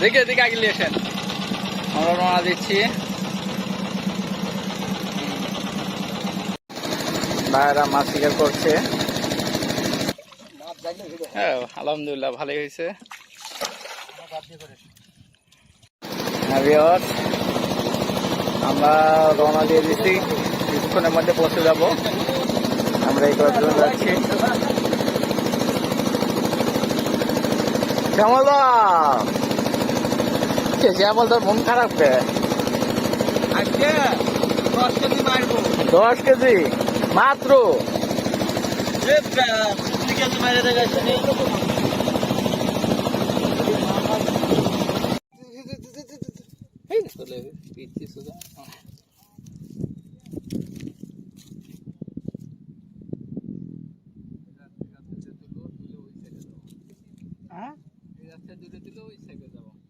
দেখে এদিকে আগে এসেন আমরা রওনা দিচ্ছি। ভাইরা মাছ শিকার করছে। হ্যাঁ আলহামদুলিল্লাহ, ভালোই হয়েছে। হ্যাঁ আমরা রওনা দিয়ে দিচ্ছি। কিছুক্ষণের মধ্যে পৌঁছে যাব। আমরা এই কয়েকজন যাচ্ছি। শ্যামলদা। কে শ্যামল তোর মন খারাপ কে? আজকে দশ কেজি মারবো। দশ কেজি? মাত্র? এ, আহ, কুড়ি কেজি ওই দেখাচ্ছে আমার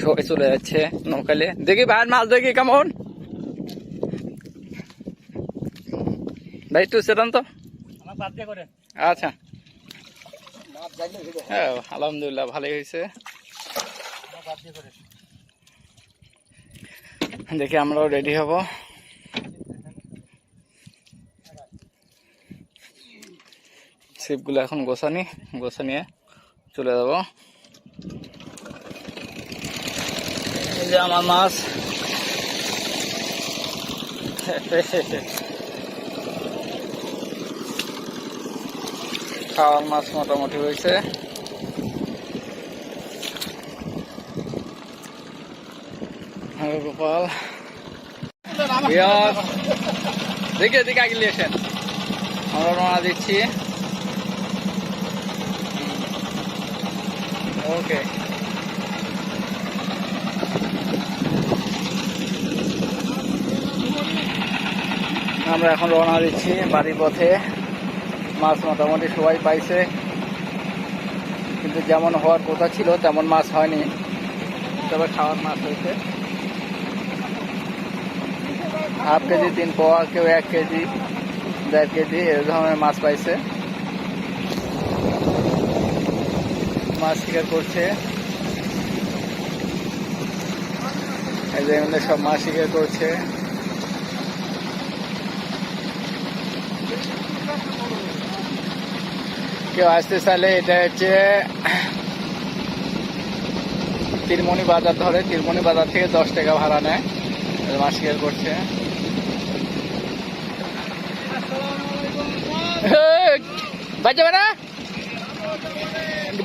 সবাই চলে যাচ্ছে নৌকালে। দেখি ভাইয়ের মাছ দেখি কেমন। ভাই, একটু সেটান তো। আচ্ছা। হ্যাঁ আলহামদুলিল্লাহ, ভালোই হয়েছে। দেখি আমরাও রেডি হব। ছিপগুলো এখন গোছানি, গোছানিয়ে চলে যাব এই যে আমার মাছ। খাওয়ার মাছ মোটামুটি হয়েছে। গোপাল। দেখে এদিকে আগে নিয়ে এসেন আমরা রওনা দিচ্ছি। ওকে। আমরা এখন রওনা দিচ্ছি বাড়ির পথে মাছ মোটামুটি সবাই পাইছে। কিন্তু যেমন হওয়ার কথা ছিল, তেমন মাছ হয়নি। তবে খাওয়ার মাছ হয়েছে। হাফ কেজি, তিন পোয়া, কেউ এক কেজি, দেড় কেজি, এ ধরনের মাছ পাইছে। মাছ শিকার করছে। এই যে সব মাছ শিকার করছে। কেউ আসতে চাইলে এটা হচ্ছে তিরমণি বাজার ধরে, তিরমণি বাজার থেকে দশ টাকা ভাড়া নেয়। মাছ করছে।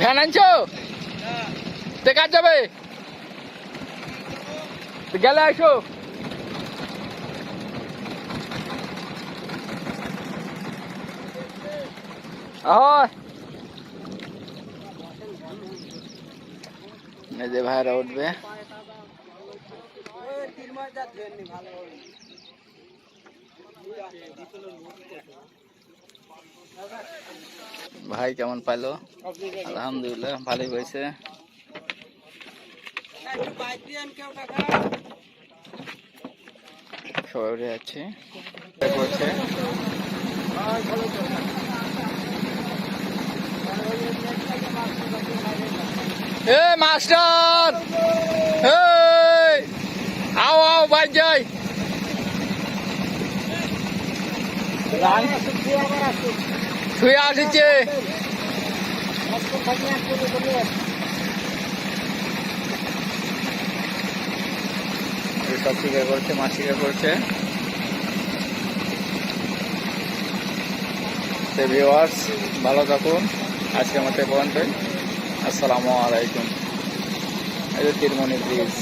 ভ্যান আনছো? তো কাজ যাবে? গেলে আসো। এই যে ভাইরা উঠবে। তিন মাস যাচ্ছে ভালো ভাই কেমন পাইলো? আলহামদুলিল্লাহ ভালোই হয়েছে। সবাই উঠে যাচ্ছে। করছে এ, মাস্টার! এই! আও আও ভাই যাই। শুয়ে আসছে। সব শিকার করছে? মাছ শিকার করছে? ভিওয়ার্স ভালো থাকুন। আজকের আমাদের পর্যন্ত আসসালামু আলাইকুম। এই যে তিরমণি ব্রিজ